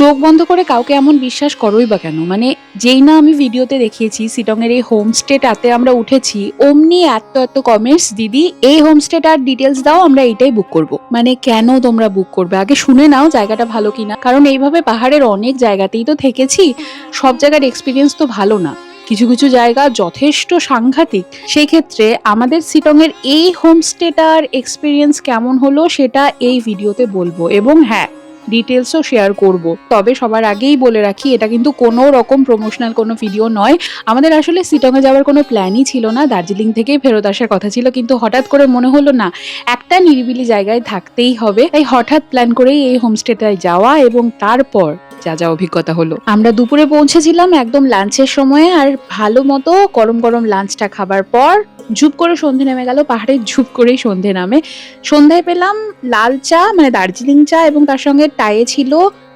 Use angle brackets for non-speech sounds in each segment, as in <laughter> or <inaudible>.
চোখ বন্ধ করে কাউকে এমন বিশ্বাস করোই বা কেন? মানে যেই না আমি ভিডিওতে দেখিয়েছি, সিটংয়ের এই হোমস্টেটাতে আমরা উঠেছি, অমনি এত এত কমেন্টস দিদি, এই হোমস্টেটার ডিটেলস দাও, আমরা এইটাই বুক করব। মানে কেন তোমরা বুক করবে? আগে শুনে নাও জায়গাটা ভালো কিনা। কারণ এইভাবে পাহাড়ের অনেক জায়গাতেই তো থেকেছি, সব জায়গার এক্সপিরিয়েন্স তো ভালো না। কিছু কিছু জায়গা যথেষ্ট সাংঘাতিক। সেই ক্ষেত্রে আমাদের সিটংয়ের এই হোমস্টেটার এক্সপিরিয়েন্স কেমন হলো, সেটা এই ভিডিওতে বলব। এবং হ্যাঁ ডিটেলসও শেয়ার করব। তবে সবার আগেই বলে রাখি, এটা কিন্তু কোনো রকম প্রমোশনাল কোনো ভিডিও নয়। আমাদের আসলে সিটংয়ে যাওয়ার কোনো প্ল্যানই ছিল না। দার্জিলিং থেকেই ফেরত আসার কথা ছিল, কিন্তু হঠাৎ করে মনে হলো, না, একটা নিরিবিলি জায়গায় থাকতেই হবে। তাই হঠাৎ প্ল্যান করেই এই হোমস্টেটায় যাওয়া এবং তারপর যা যা অভিজ্ঞতা হলো। আমরা দুপুরে পৌঁছেছিলাম একদম লাঞ্চের সময়ে আর ভালো মতো গরম গরম লাঞ্চটা খাবার পর ঝুপ করে সন্ধে নেমে গেল। পাহাড়ে ঝুপ করেই সন্ধে নামে। সন্ধ্যায় পেলাম লাল চা মানে দার্জিলিং চা এবং তার সঙ্গে টায়ে ছিল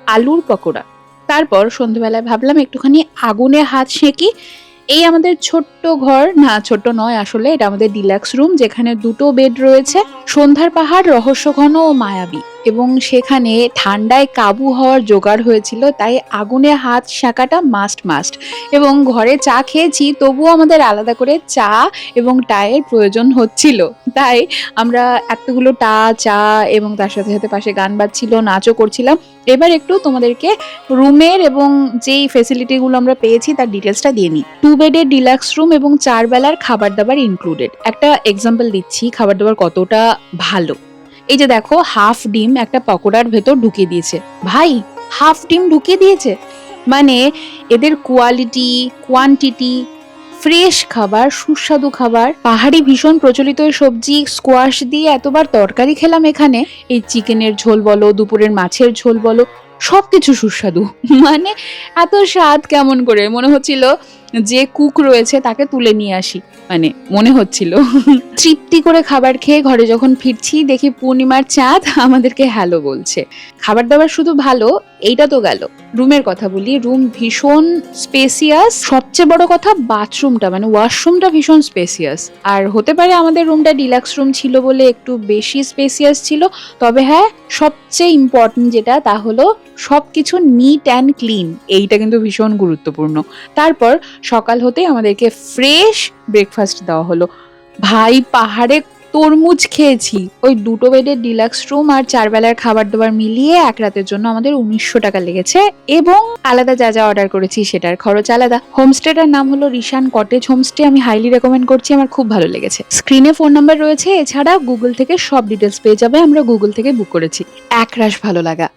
আলুর পকোড়া। তারপর সন্ধ্যেবেলায় ভাবলাম একটুখানি আগুনে হাত সেঁকি, এই আমাদের ছোট্ট ঘর, না ছোট্ট নয় আসলে, এটা আমাদের ডিলাক্স রুম যেখানে দুটো বেড রয়েছে। সন্ধ্যার পাহাড়, রহস্যঘন ও মায়াবী। এবং সেখানে ঠান্ডায় কাবু হওয়ার জোগাড় হয়েছিল, তাই আগুনে হাত শাঁকাটা মাস্ট মাস্ট এবং ঘরে চা খেয়েছি, তবুও আমাদের আলাদা করে চা এবং টায়ের প্রয়োজন হচ্ছিল। তাই আমরা এতগুলো টা, চা এবং তার সাথে সাথে পাশে গান বাজছিল, নাচও করছিলাম। এবার একটু তোমাদেরকে রুমের এবং যেই ফেসিলিটিগুলো আমরা পেয়েছি, তার ডিটেলসটা দিয়ে নিই। টু বেডের ডিলাক্স রুম এবং চার বেলার খাবার দাবার ইনক্লুডেড একটা এক্সাম্পল দিচ্ছি খাবার দাবার কতটা ভালো। এই যে দেখো হাফ ডিম একটা পকোড়ার ভেতর ঢুকিয়ে দিয়েছে। ভাই হাফ ডিম ঢুকিয়ে দিয়েছে? মানে এদের কোয়ালিটি কোয়ান্টিটি ফ্রেশ খাবার, সুস্বাদু খাবার, পাহাড়ি ভীষণ প্রচলিত সবজি স্কোয়াশ দিয়ে এতবার তরকারি খেলাম এখানে। এই চিকেনের ঝোল বলো, দুপুরের মাছের ঝোল বলো, সবকিছু সুস্বাদু। <laughs> মানে এত স্বাদ কেমন করে? মনে হচ্ছিল যে কুক রয়েছে তাকে তুলে নিয়ে আসি। মানে মনে হচ্ছিল। তৃপ্তি করে খাবার খেয়ে ঘরে যখন ফিরছি দেখি পূর্ণিমার চাঁদ আমাদেরকে হ্যালো বলছে। খাবার দাবার শুধু ভালো এইটা তো গেল। রুমের কথা বলি, রুম ভীষণ স্পেসিয়াস সবচেয়ে বড় কথা বাথরুমটা মানে ওয়াশরুমটা ভীষণ স্পেসিয়াস আর হতে পারে আমাদের রুমটা ডিলাক্স রুম ছিল বলে একটু বেশি স্পেসিয়াস ছিল, তবে হ্যাঁ সবচেয়ে ইম্পর্টেন্ট যেটা তা হলো সব কিছু নিট অ্যান্ড ক্লিন এইটা কিন্তু ভীষণ গুরুত্বপূর্ণ। তারপর সকাল হতেই আমাদেরকে ফ্রেশ ব্রেকফাস্ট দেওয়া হলো। ভাই পাহাড়ে তরমুজ খেয়েছি। ওই দুটো বেডের ডিলাক্স রুম আর চার বেলার খাবার দাবার মিলিয়ে এক রাতের জন্য আমাদের উনিশশো টাকা লেগেছে এবং আলাদা যা যা অর্ডার করেছি সেটার খরচ আলাদা। হোমস্টেটার নাম হলো রিশান কটেজ হোমস্টে আমি হাইলি রেকমেন্ড করছি, আমার খুব ভালো লেগেছে। স্ক্রিনে ফোন নাম্বার রয়েছে, এছাড়া গুগল থেকে সব ডিটেলস পেয়ে যাবে, আমরা গুগল থেকে বুক করেছি। একরাশ ভালো লাগা।